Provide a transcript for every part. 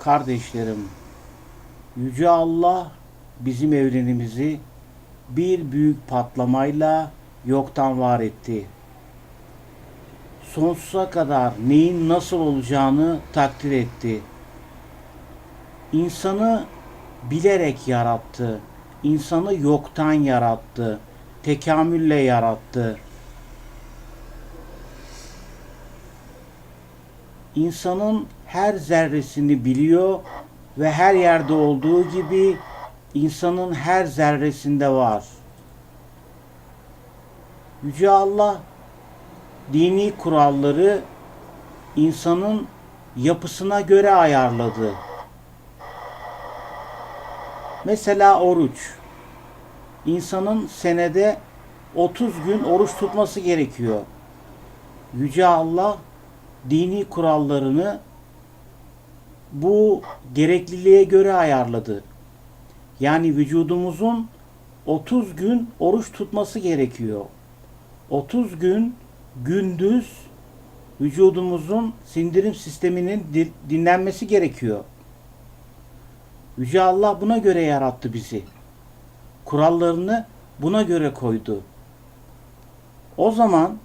Kardeşlerim, Yüce Allah bizim evrenimizi bir büyük patlamayla yoktan var etti. Sonsuza kadar neyin nasıl olacağını takdir etti. İnsanı bilerek yarattı. İnsanı yoktan yarattı. Tekamülle yarattı. İnsanın her zerresini biliyor ve her yerde olduğu gibi insanın her zerresinde var. Yüce Allah dini kuralları insanın yapısına göre ayarladı. Mesela oruç. İnsanın senede 30 gün oruç tutması gerekiyor. Yüce Allah dini kurallarını bu gerekliliğe göre ayarladı. Yani vücudumuzun 30 gün oruç tutması gerekiyor. 30 gün gündüz vücudumuzun sindirim sisteminin di- dinlenmesi gerekiyor. Yüce Allah buna göre yarattı bizi. Kurallarını buna göre koydu. O zaman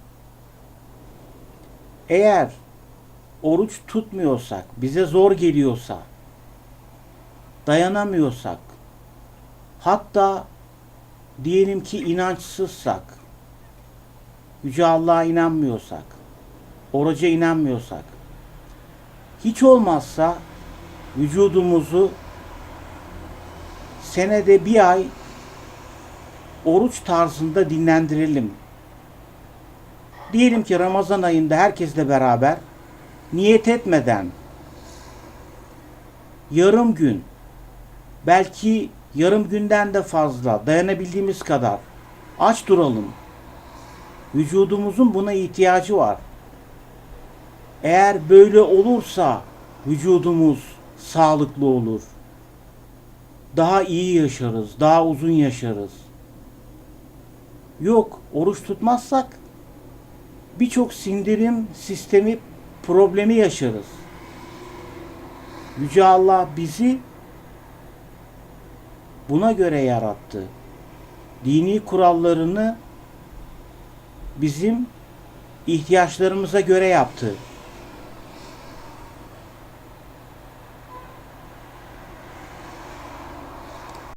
eğer oruç tutmuyorsak, bize zor geliyorsa, dayanamıyorsak, hatta diyelim ki inançsızsak, Yüce Allah'a inanmıyorsak, oruca inanmıyorsak, hiç olmazsa vücudumuzu senede bir ay oruç tarzında dinlendirelim. Diyelim ki Ramazan ayında herkesle beraber niyet etmeden yarım gün belki yarım günden de fazla dayanabildiğimiz kadar aç duralım. Vücudumuzun buna ihtiyacı var. Eğer böyle olursa vücudumuz sağlıklı olur. Daha iyi yaşarız, daha uzun yaşarız. Yok, oruç tutmazsak birçok sindirim sistemi problemi yaşarız. Yüce Allah bizi buna göre yarattı. Dini kurallarını bizim ihtiyaçlarımıza göre yaptı.